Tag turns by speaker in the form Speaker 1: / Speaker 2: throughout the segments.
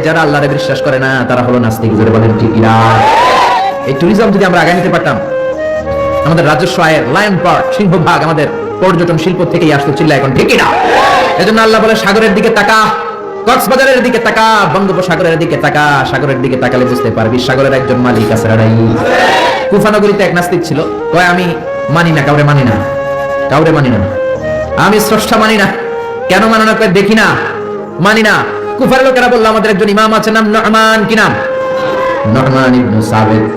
Speaker 1: যারা আল্লাহরে বিশ্বাস করে না, তারা হলো নাস্তিক। জোরে বলেন ঠিক না এই ট্যুরিজম যদি আমরা আগায় নিতে পারতাম, আমাদের রাজস্ব আয়ের লায়ন পার্ট সিংহভাগ আমাদের পর্যটন শিল্প থেকেই আসতো চিল্লা এখন ঠিকই না এজন্য আল্লাহ বলে, সাগরের দিকে তাকা, কক্সবাজারের দিকে তাকা, বঙ্গোপসাগরের দিকে তাকা, সাগরের দিকে তাকালে বুঝতে পারবি সাগরের একজন মালিক আছে রাই কুফানগরীতে এক নাস্তিক ছিল, কয়, আমি মানি না, কাউরে মানি না, কাউরে মানি না। আমি স্রষ্টা মানি না। কেন মানো না, কয়, দেখি না, মানি না। কুফার লোকেরা বলল, আমাদের একজন ইমাম আছে, নাম নহমান। কি নাম? নহমান ইবনু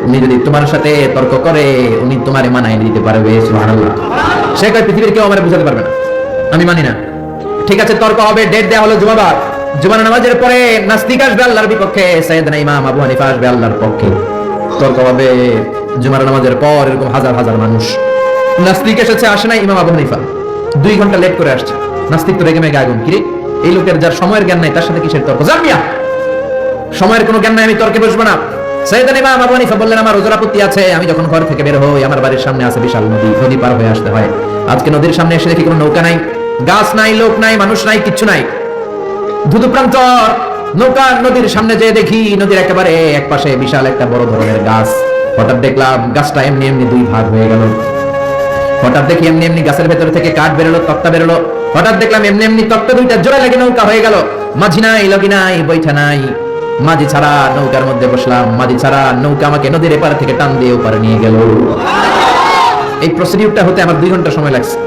Speaker 1: উনি যদি তোমার সাথে তর্ক করে, উনি তোমারে মানায় দিতে পারবে, সুবহানাল্লাহ। সে কয়, পৃথিবীর কেউ বুঝাতে পারবে না। আমি মানি না। ঠিক আছে, তর্ক হবে, ডেট হলো জুমাবার। জুমার নামাজের পরে নাস্তিক আসবে আল্লাহর বিপক্ষে ইমাম আবু হানিফা আসবে আল্লাহর পক্ষে। তর্ক হবে, জুমার নামাজের পর এরকম হাজার হাজার মানুষ। নাস্তিক এসেছে, আসে না ইমাম আবু হানিফা। দুই ঘণ্টা লেট করে আসছে। নাস্তিক তো রেগে মেগে আগুন কিরে এই লোকের যার সময়ের জ্ঞান নাই, তার সাথে কিসের তর্ক? জামিয়া সময়ের কোনো জ্ঞান নাই, আমি তর্কে বসবো না। সৈয়দান ইমাম আবু হানিফা বললেন, আমার আপত্তি আছে, আমি যখন ঘর থেকে বের হই, আমার বাড়ির সামনে আছে বিশাল নদী নদী পার হয়ে আসতে হয়। আজকে নদীর সামনে এসে দেখি কোনো নৌকা নাই, গাছ নাই, লোক নাই, মানুষ নাই, কিচ্ছু নাই। ধুধু প্রান্তর নৌকা নদীর সামনে যেয়ে দেখি নদীর একেবারে এক পাশে বিশাল একটা বড় ধরনের গাছ। হঠাৎ দেখলাম গাছটা এমনি এমনি দুই ভাগ হয়ে গেল। হঠাৎ দেখি এমনি এমনি গাছের ভেতর থেকে কাঠ বেরোলো, তক্তা বেরোলো। হঠাৎ দেখলাম এমনি এমনি তক্তা দুইটা জোড়া লাগে নৌকা হয়ে গেল। মাঝি নাই, লগি নাই, বৈঠা নাই। মাঝি ছাড়া নৌকার মধ্যে বসলাম। মাঝি ছাড়া নৌকা আমাকে নদীর এপার থেকে টান দিয়ে ওপারে নিয়ে গেল। এই প্রসিডিউরটা হতে আমার দুই ঘণ্টা সময় লাগছে।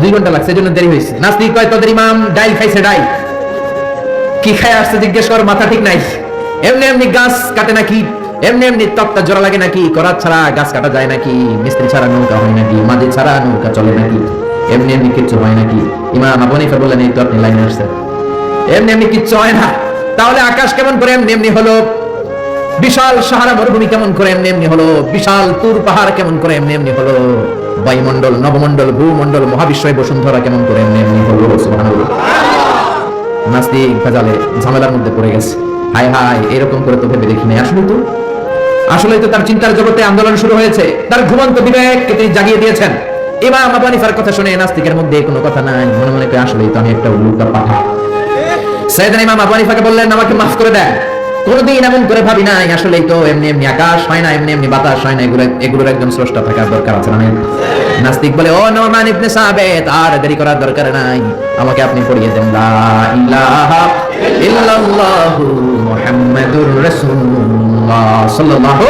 Speaker 1: দুই ঘণ্টা লাগছে, এজন্য দেরি হয়েছে। নাস্তিক কয়, তোদের ইমাম ডাইল খাইছে ডাইল। কি খায় আসছে জিজ্ঞেস কর, মাথা ঠিক নাই। এমনি এমনি গাছ কাটে নাকি? এমনি এমনি তক্তা জোড়া লাগে নাকি? করাত ছাড়া গাছ কাটা যায় নাকি? মিস্ত্রি ছাড়া নৌকা হয় নাকি? মাঝে ছাড়া নৌকা চলে নাকি? এমনি এমনি কিচ্ছু হয় নাকি? ইমাম আবু হানিফা বললেন, এই তো আপনি লাইনে আসছেন। এমনি এমনি কিচ্ছু হয় না। তাহলে আকাশ কেমন করে এমনি এমনি হলো? বিশাল সাহারা মরুভূমি কেমন করে এমনি এমনি হলো? বিশাল তুর পাহাড় কেমন করে এমনি এমনি হলো? বায়ুমণ্ডল, নবমণ্ডল, ভূমণ্ডল মহাবিশ্বয় বসুন্ধরা কেমন করে এমনি এমনি হলো? নাস্তিক ভেজালে ঝামেলার মধ্যে পড়ে গেছে। হায় হায়, এরকম করে তো ভেবে দেখি নাই। আসলে তো আসলে তো তার চিন্তার জগতে আন্দোলন শুরু হয়েছে। তার ঘুমন্ত বিবেককে তিনি জাগিয়ে দিয়েছেন। কথা শুনে নাস্তিকের মধ্যে কোনো কথা নাই। মনে মনে তো আমি একটা উল্টা পাঠা। ইমাম আবু হানিফাকে বললেন, আমাকে মাফ করে দেন কোনদিন এমন করে ভাবি নাই, আসলেই তো এমনি এমনি আকাশ হয় না, এমনি এমনি বাতাস হয় না, এগুলো এগুলোর একজন স্রষ্টা থাকার দরকার আছে না নাস্তিক বলে, ও ইবনে সাবেত, আর দেরি করার দরকার নাই। আমাকে আপনি পড়িয়ে দেন। লা ইলাহা ইল্লাল্লাহু মুহাম্মাদুর রাসূলুল্লাহ সাল্লাল্লাহু